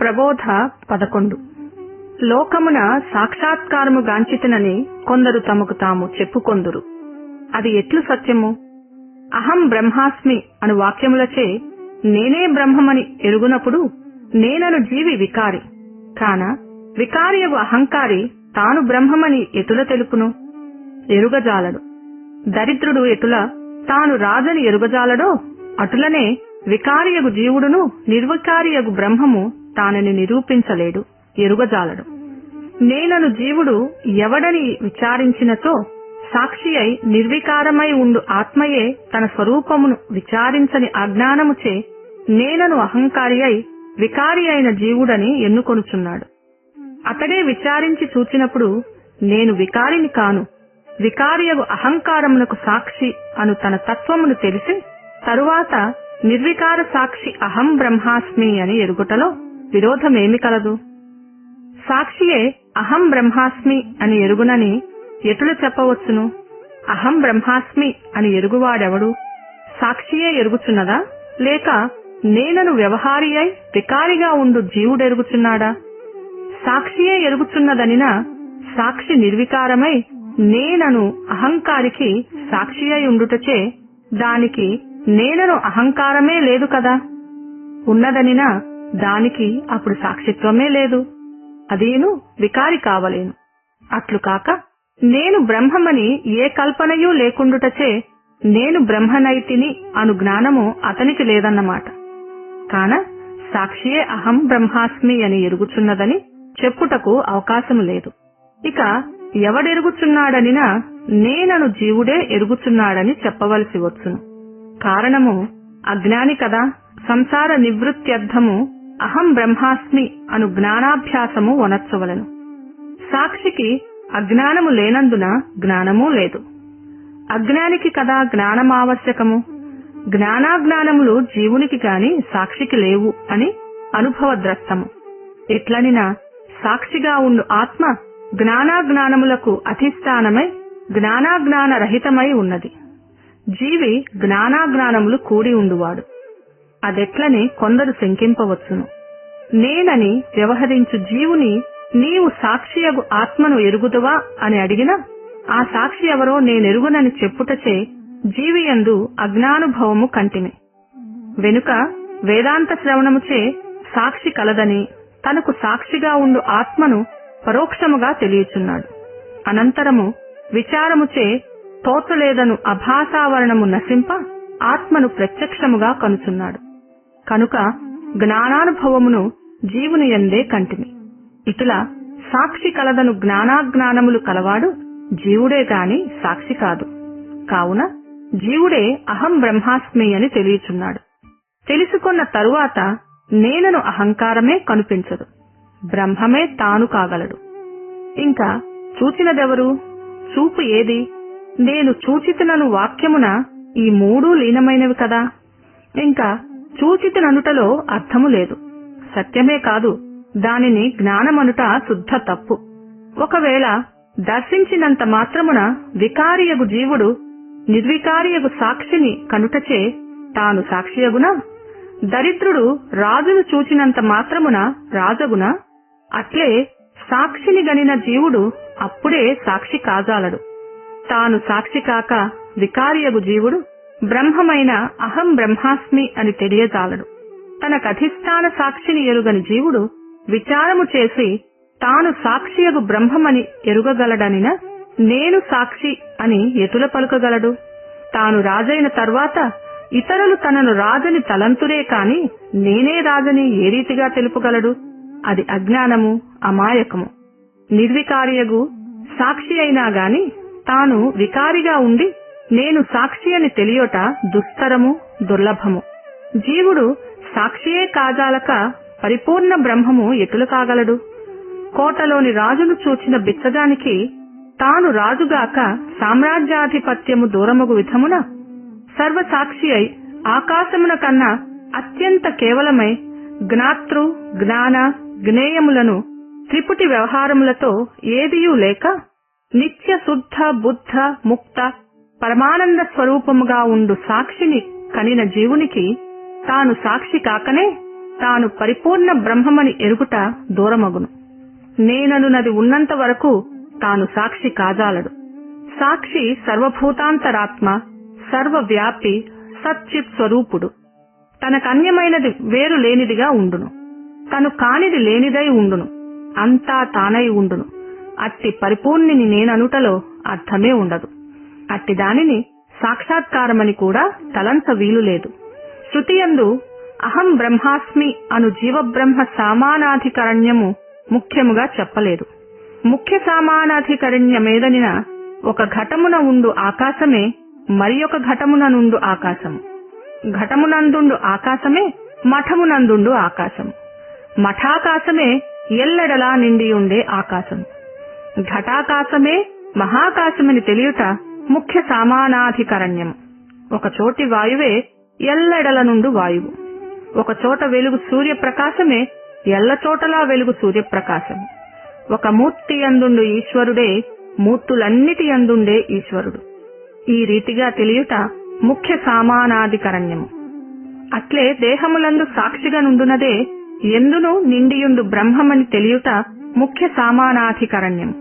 ప్రబోధ పదకొండు. లోకమున సాక్షాత్కారము గాంచితనని కొందరు తమకు తాము చెప్పుకొందురు. అది ఎట్లు సత్యము? అహం బ్రహ్మాస్మి అను వాక్యములచే నేనే బ్రహ్మమని ఎరుగునప్పుడు నేనను జీవి వికారి. కాన వికారియగు అహంకారి తాను బ్రహ్మమని ఎటుల తెలుపును ఎరుగజాలడు. దరిద్రుడు ఎటుల తాను రాజని ఎరుగజాలడో అటులనే వికారియగు జీవుడును నిర్వికారియగు బ్రహ్మము తానని నిరూపించలేడు ఎరుగజాలడు. నేనను జీవుడు ఎవడని విచారించినచో సాక్షి అయి నిర్వికారమై ఉండు ఆత్మయే తన స్వరూపమును విచారించని అజ్ఞానముచే నేనను అహంకారి అయి వికారి అయిన జీవుడని ఎన్నుకొనుచున్నాడు. అతడే విచారించి చూచినప్పుడు నేను వికారిని కాను వికారియగు అహంకారమునకు సాక్షి అను తన తత్వమును తెలిసి తరువాత నిర్వికార సాక్షి అహం బ్రహ్మాస్మి అని ఎరుగుటలో విరోధమేమి కలదు. సాక్షియే అహం బ్రహ్మాస్మి అని ఎరుగునని ఎటులు చెప్పవచ్చును? అహం బ్రహ్మాస్మి అని ఎరుగువాడెవడు? సాక్షియే ఎరుగుచున్నదా? లేక నేనను వ్యవహారి అయి వికారిగా ఉండు జీవుడెరుగుచున్నాడా? సాక్షియే ఎరుగుచున్నదనినా సాక్షి నిర్వికారమై నేనను అహంకారికి సాక్షి అయి ఉండుటచే దానికి నేనను అహంకారమే లేదు కదా? ఉన్నదనినా దానికి అప్పుడు సాక్షిత్వమే లేదు. అదేను వికారి కావలేను. అట్లు కాక నేను బ్రహ్మమని ఏ కల్పనయూ లేకుండుటచే నేను బ్రహ్మనైతిని అను జ్ఞానము అతనికి లేదన్నమాట. కాన సాక్షియే అహం బ్రహ్మాస్మి అని ఎరుగుచున్నదని చెప్పుటకు అవకాశము లేదు. ఇక ఎవడెరుగుచున్నాడనినా నేనను జీవుడే ఎరుగుచున్నాడని చెప్పవలసి వచ్చును. కారణము అజ్ఞాని కదా. సంసార నివృత్త్యర్థము అహం బ్రహ్మాస్మి అను జ్ఞానాభ్యాసము వనర్చవలను సాక్షికి అజ్ఞానము లేనందున జ్ఞానమూ లేదు. అజ్ఞానికి కదా జ్ఞానమావశ్యకము జ్ఞానాజ్ఞానములు జీవునికి గాని సాక్షికి లేవు అని అనుభవద్రస్తము ఎట్లనినా సాక్షిగా ఉండు ఆత్మ జ్ఞానాజ్ఞానములకు అధిష్టానమై జ్ఞానాజ్ఞాన రహితమై ఉన్నది. జీవి జ్ఞానాజ్ఞానములు కూడి ఉండువాడు. అదెట్లని కొందరు శంకింపవచ్చును. నేనని వ్యవహరించు జీవుని నీవు సాక్షియగు ఆత్మను ఎరుగుదువా అని అడిగినా ఆ సాక్షి ఎవరో నేనెరుగునని చెప్పుటచే జీవియందు అజ్ఞానుభవము కంటిమి. వెనుక వేదాంత శ్రవణముచే సాక్షి కలదని తనకు సాక్షిగా ఉండు ఆత్మను పరోక్షముగా తెలియచున్నాడు. అనంతరము విచారముచే తోచలేదను అభాసావరణము నశింప ఆత్మను ప్రత్యక్షముగా కనుచున్నాడు. కనుక జ్ఞానానుభవమును జీవుని ఎందే కంటిమి. ఇటులా సాక్షి కలదను జ్ఞానాజ్ఞానములు కలవాడు జీవుడే గాని సాక్షి కాదు. కావున జీవుడే అహం బ్రహ్మాస్మి అని తెలియచున్నాడు. తెలుసుకున్న తరువాత నేనను అహంకారమే కనిపించదు. బ్రహ్మమే తాను కాగలడు. ఇంకా చూచినదెవరు? చూపు ఏది? నేను చూచితనను వాక్యమున ఈ మూడూ లీనమైనవి కదా? ఇంకా చూచితననుటలో అర్థము లేదు. సత్యమే కాదు దానిని జ్ఞానమనుట శుద్ధ తప్పు. ఒకవేళ దర్శించినంత మాత్రమున వికారియగు జీవుడు నిర్వికారియగు సాక్షిని కనుటచే తాను సాక్షియగునా? దరిద్రుడు రాజును చూచినంత మాత్రమున రాజగునా? అట్లే సాక్షిని గనిన జీవుడు అప్పుడే సాక్షి కాజాలడు. తాను సాక్షి కాక వికారియగు జీవుడు బ్రహ్మమైన అహం బ్రహ్మాస్మి అని తెలియజాలడు. తనకధిష్టాన సాక్షిని ఎరుగని జీవుడు విచారము చేసి తాను సాక్షియగు బ్రహ్మమని ఎరుగగలడనిన నేను సాక్షి అని ఎటుల పలుకగలడు. తాను రాజైన తర్వాత ఇతరులు తనను రాజని తలంతురే కాని నేనే రాజని ఏ రీతిగా తెలుపగలడు? అది అజ్ఞానము అమాయకము. నిర్వికారియగు సాక్షి అయినా గాని తాను వికారిగా ఉండి నేను సాక్షి అని తెలియట దుస్తరము దుర్లభము. జీవుడు సాక్షియే కాజాలక పరిపూర్ణ బ్రహ్మము ఎటులు కాగలడు? కోటలోని రాజును చూచిన బిచ్చగానికి తాను రాజుగాక సామ్రాజ్యాధిపత్యము దూరముగు విధమున? సర్వసాక్షి అయి ఆకాశమున కన్నా అత్యంత కేవలమై జ్ఞాతృ జ్ఞాన జ్ఞేయములను త్రిపుటి వ్యవహారములతో ఏదియూ లేక నిత్య శుద్ధ బుద్ధ ముక్త పరమానంద స్వరూపముగా ఉండు సాక్షిని కనిన జీవునికి తాను సాక్షి కాకనే తాను పరిపూర్ణ బ్రహ్మమని ఎరుగుట దూరమగును. నేననునది ఉన్నంత వరకు తాను సాక్షి కాజాలడు. సాక్షి సర్వభూతాంతరాత్మ సర్వవ్యాపి సచ్చిత్ స్వరూపుడు. తనకన్యమైనది వేరు లేనిదిగా ఉండును. తను కానిది లేనిదై ఉండును. అంతా తానై ఉండును. అట్టి పరిపూర్ణిని నేననుటలో అర్థమే ఉండదు. అట్టి దానిని సాక్షాత్కారమని కూడా తలంచ వీలు లేదు శృతియందు అహం బ్రహ్మాస్మి అను జీవబ్రహ్మ సామానాధికరణ్యము ముఖ్యముగా చెప్పలేదు. ముఖ్య సామానాధికరణ్యమేదనిన ఒక ఘటమున ఉండు ఆకాశమే మరి ఒక ఘటమున నుండు ఆకాశము. ఘటమునందుండు ఆకాశమే మఠమునందుండు ఆకాశం మఠాకాశమే ఎల్లెడలా నిండి ఉండే ఆకాశం ఘటాకాశమే మహాకాశమని తెలియుట ముఖ్య సామానాధికరణ్యం. ఒక చోటి వాయువే ఎల్లెడల నుండు వాయువు. ఒక చోట వెలుగు సూర్యప్రకాశమే ఎల్లచోటలా వెలుగు సూర్యప్రకాశము ఒక మూర్తి అందుండు ఈశ్వరుడే మూర్తులన్నిటి అందుండే ఈశ్వరుడు. ఈ రీతిగా తెలియుట ముఖ్య సామానాధికరణ్యము అట్లే దేహములందు సాక్షిగా నుండునదే ఎందును నిండియుండు బ్రహ్మమని తెలియుట ముఖ్య సామానాధికరణ్యం.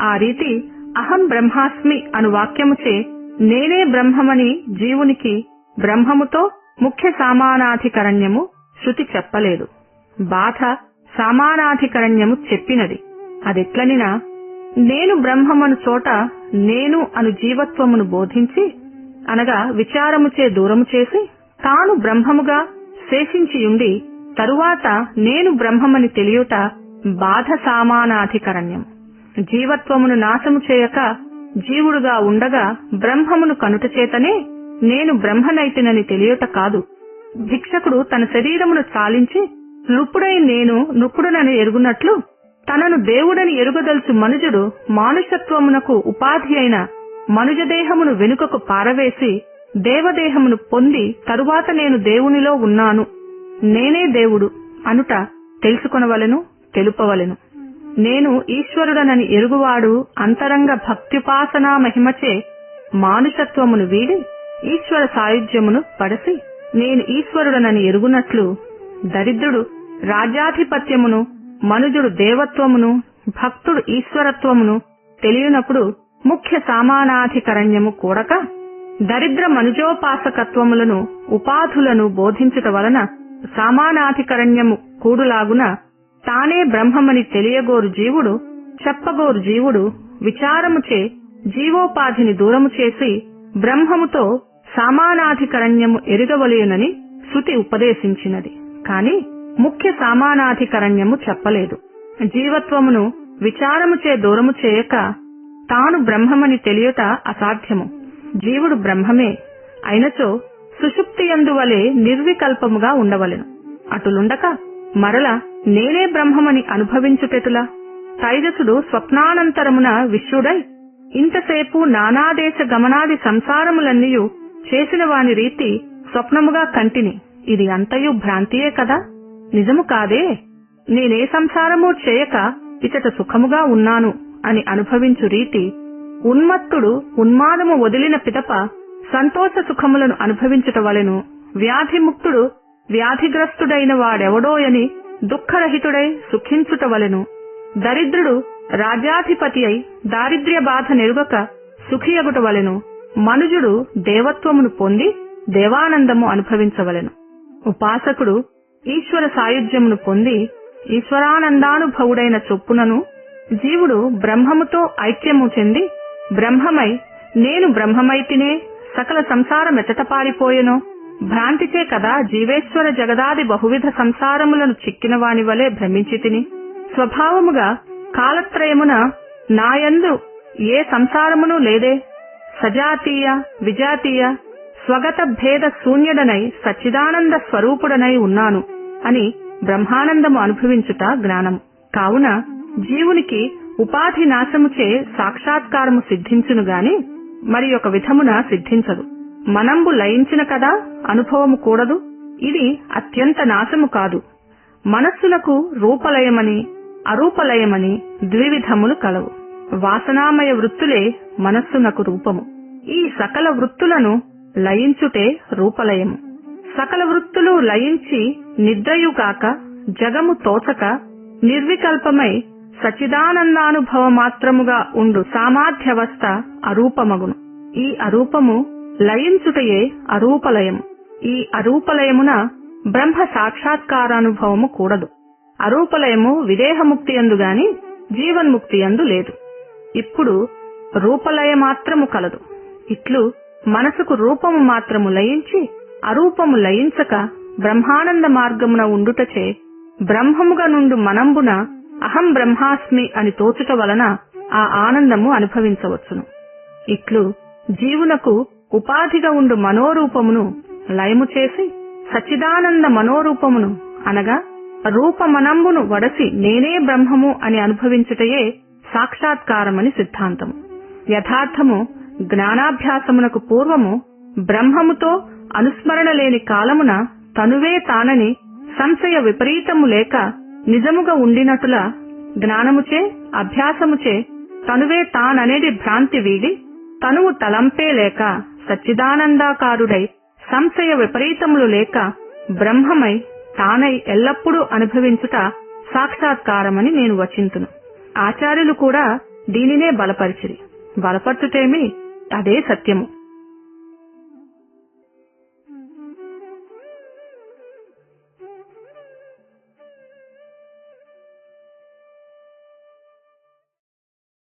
ఆ రీతి అహం బ్రహ్మాస్మి అను వాక్యముచే నేనే బ్రహ్మమని జీవునికి బ్రహ్మముతో ముఖ్య సామానాధికరణ్యము శృతి చెప్పలేదు. బాధ సామానాధికరణ్యము చెప్పినది. అదెట్లనినా నేను బ్రహ్మమను చోట నేను అను జీవత్వమును బోధించి అనగా విచారముచే దూరము చేసి తాను బ్రహ్మముగా శేషించియుండి తరువాత నేను బ్రహ్మమని తెలియుట బాధ సామానాధికరణ్యం. జీవత్వమును నాశము చేయక జీవుడుగా ఉండగా బ్రహ్మమును కనుట చేతనే నేను బ్రహ్మనైతినని తెలియట కాదు. భిక్షకుడు తన శరీరమును చాలించి నృప్పుడై నేను నృప్పుడునని ఎరుగునట్లు తనను దేవుడని ఎరుగదలుచు మనుజుడు మానుషత్వమునకు ఉపాధి అయిన మనుజదేహమును వెనుకకు పారవేసి దేవదేహమును పొంది తరువాత నేను దేవునిలో ఉన్నాను. నేనే దేవుడు అనుట తెలుసుకొనవలెను తెలుపవలెను. నేను ఈశ్వరుడనని ఎరుగువాడు అంతరంగ భక్త్యుపాసనా మహిమచే మానుషత్వమును వీడి ఈశ్వర సాయుధ్యమును పడసి నేను ఈశ్వరుడనని ఎరుగునట్లు దరిద్రుడు రాజ్యాధిపత్యమును మనుజుడు దేవత్వమును భక్తుడు ఈశ్వరత్వమును తెలియనప్పుడు ముఖ్య సామానాధికరణ్యము కూడక దరిద్ర మనుజోపాసకత్వములను ఉపాధులను బోధించుట వలన సామానాధికరణ్యము కూడులాగున తానే బ్రహ్మమని తెలియగోరు జీవుడు చెప్పగోరు జీవుడు విచారముచే జీవోపాధిని దూరము చేసి బ్రహ్మముతో సామానాధికరణ్యము ఎరుగవలేనని శృతి ఉపదేశించినది. కాని ముఖ్య సామానాధికరణ్యము చెప్పలేదు. జీవత్వమును విచారముచే దూరము చేయక తాను బ్రహ్మమని తెలియట అసాధ్యము. జీవుడు బ్రహ్మమే అయినచో సుషుప్తియందువలే నిర్వికల్పముగా ఉండవలెను. అటులుండక మరల నేనే బ్రహ్మమని అనుభవించుటెటులా తైజసుడు స్వప్నానంతరమున విశ్వడై ఇంతసేపు నానాదేశ గమనాది సంసారములన్నీయు చేసిన వాని రీతి స్వప్నముగా కంటిని. ఇది అంతయు భ్రాంతియే కదా? నిజము కాదే? నేనే సంసారము చేయక ఇచట సుఖముగా ఉన్నాను అని అనుభవించు రీతి ఉన్మత్తుడు ఉన్మాదము వదిలిన పిదప సంతోష సుఖములను అనుభవించుట వలెను వ్యాధిముక్తుడు వ్యాధిగ్రస్తుడైన వాడెవడోయని దుఃఖరహితుడై సుఖించుట వలెను దరిద్రుడు రాజాధిపతి అయి దారిద్ర్య బాధ నెరుగక సుఖియగుట వలెను మనుజుడు దేవత్వమును పొంది దేవానందము అనుభవించవలెను. ఉపాసకుడు ఈశ్వర సాయుధ్యమును పొంది ఈశ్వరానందానుభవుడైన చొప్పునను జీవుడు బ్రహ్మముతో ఐక్యము చెంది బ్రహ్మమై నేను బ్రహ్మమైతినే సకల సంసారమెతట పారిపోయెనో. భ్రాంతిచే కదా జీవేశ్వర జగదాది బహువిధ సంసారములను చిక్కిన వాని వలె భ్రమించి తిని. స్వభావముగా కాలత్రయమున నాయందు ఏ సంసారమును లేదే. సజాతీయ విజాతీయ స్వగత భేద శూన్యుడనై సచ్చిదానంద స్వరూపుడనై ఉన్నాను అని బ్రహ్మానందము అనుభవించుట జ్ఞానము. కావున జీవునికి ఉపాధి నాశముచే సాక్షాత్కారము సిద్ధించును గాని మరి ఒక విధమున సిద్ధించదు. మనంబు లయించిన కదా అనుభవము కూడదు. ఇది అత్యంత నాశము కాదు. మనస్సులకు రూపలయమని అరూపలయమని ద్వివిధములు కలవు. వాసనామయ వృత్తులే మనస్సునకు రూపము. ఈ సకల వృత్తులను లయించుటే రూపలయము. సకల వృత్తులు లయించి నిద్రయుగాక జగము తోచక నిర్వికల్పమై సచిదానందానుభవ మాత్రముగా ఉండు సామాధ్యవస్థ అరూపమగును. ఈ అరూపము లయించుటయే అరూపలయం. ఈ అరూపలయమున బ్రహ్మ సాక్షాత్కారానుభవము కూడదు. అరూపలయము విదేహముక్తి అందు గాని జీవన్ముక్తి అందు లేదు. ఇప్పుడు రూపలయ మాత్రము కలదు. ఇట్లు మనసుకు రూపము మాత్రము లయించి అరూపము లయించక బ్రహ్మానంద మార్గమున ఉండుటచే బ్రహ్మముగా నుండు మనంబున అహం బ్రహ్మాస్మి అని తోచుట వలన ఆ ఆనందము అనుభవించవచ్చును. ఇట్లు జీవునకు ఉపాధిగా ఉండు మనోరూపమును లయము చేసి సచ్చిదానంద మనోరూపమును అనగా రూపమనంబును వడసి నేనే బ్రహ్మము అని అనుభవించుటయే సాక్షాత్కారమని సిద్ధాంతము. యథార్థము జ్ఞానాభ్యాసమునకు పూర్వము బ్రహ్మముతో అనుస్మరణ లేని కాలమున తనువే తానని సంశయ విపరీతము లేక నిజముగా ఉండినటుల జ్ఞానముచే అభ్యాసముచే తనువే తాననేది భ్రాంతి వీడి తనువు తలంపే లేక సచ్చిదానందాకారుడై సంశయ విపరీతములు లేక బ్రహ్మమై తానై ఎల్లప్పుడూ అనుభవించుట సాక్షాత్కారమని నేను వచింతును. ఆచార్యులు కూడా దీనినే బలపరిచిరి. బలపరచుటేమి అదే సత్యము.